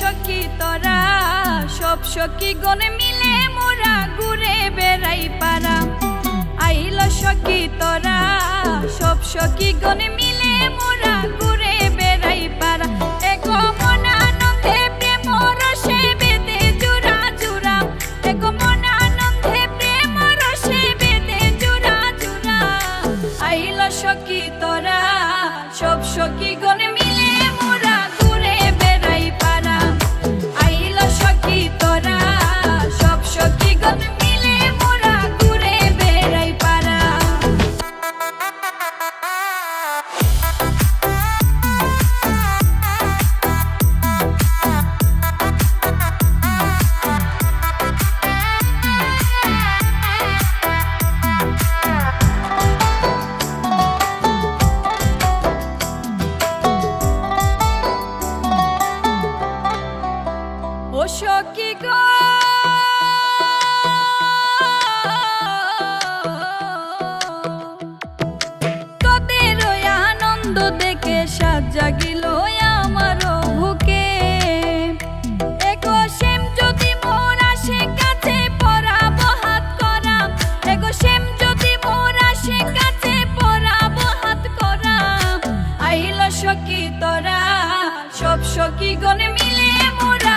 সখী সব সখী গনে মিলে মোরা ঘুরে বেড়াই পারা yo. সখী তোরা সব সখী গনে মিলে মোরা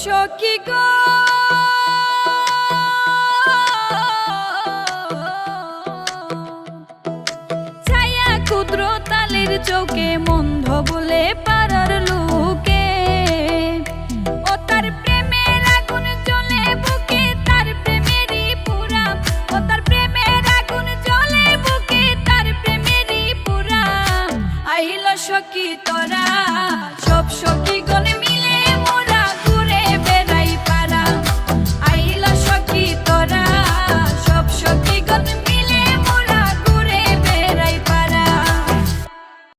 সখী গো? ছায়া চোখে মন্ধ বলে পারার লোকে। ও তার প্রেমের আগুন চলে বুকে, তার প্রেমেরই পুরা ও তার প্রেমের আগুন চলে বুকে, তার প্রেমেরই আহিল সখী তোরা, সব সখী গণমি